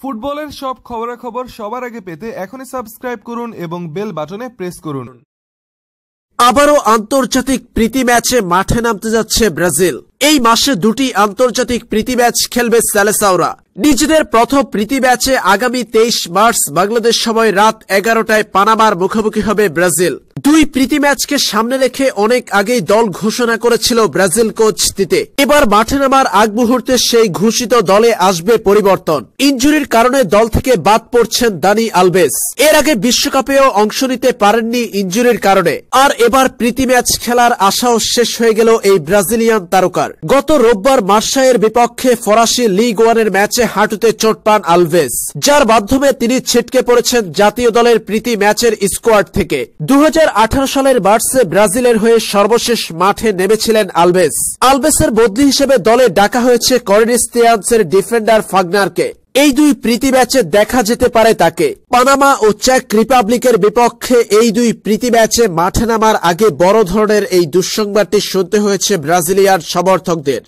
ফুটবলের সব খবরাখবর সবার আগে পেতে এখনই সাবস্ক্রাইব করুন এবং বেল বাটনে প্রেস করুন। আবারও আন্তর্জাতিক প্রীতি ম্যাচে মাঠে নামতে যাচ্ছে ব্রাজিল। এই মাসে দুটি আন্তর্জাতিক প্রীতি ম্যাচ খেলবে স্যালেসাওরা। নিজেদের প্রথম প্রীতি ম্যাচে আগামী তেইশ মার্চ বাংলাদেশ সময় রাত এগারোটায় পানামার মুখোমুখি হবে ব্রাজিল। দুই প্রীতি ম্যাচকে সামনে রেখে অনেক আগেই দল ঘোষণা করেছিল ব্রাজিল কোচ দিতে এবার মাঠে নামার আগ মুহূর্তে সেই ঘোষিত দলে আসবে পরিবর্তন। ইঞ্জুরির কারণে দল থেকে বাদ পড়ছেন দানি আলবেস এর আগে বিশ্বকাপেও অংশ নিতে পারেননি ইঞ্জুরির কারণে। আর এবার প্রীতি ম্যাচ খেলার আশাও শেষ হয়ে গেল এই ব্রাজিলিয়ান তারকার। গত রোববার মার্শায়ের বিপক্ষে ফরাসি লিগ ওয়ানের ম্যাচে হাঁটুতে চোট পান আলভেস। যার মাধ্যমে তিনি ছিটকে পড়েছেন জাতীয় দলের প্রীতি ম্যাচের স্কোয়াড থেকে। দু সালের মার্চে ব্রাজিলের হয়ে সর্বশেষ মাঠে নেমেছিলেন আলভেস। আলভেসের বদলি হিসেবে দলে ডাকা হয়েছে করেনিস্তিয়ান্সের ডিফেন্ডার ফাগনারকে। এই দুই প্রীতি ম্যাচে দেখা যেতে পারে তাকে। পানামা ও চেক রিপাবলিকের বিপক্ষে এই দুই প্রীতি ম্যাচে মাঠে নামার আগে বড় ধরনের এই দুঃসংবাদটি শুনতে হয়েছে ব্রাজিলিয়ান সমর্থকদের।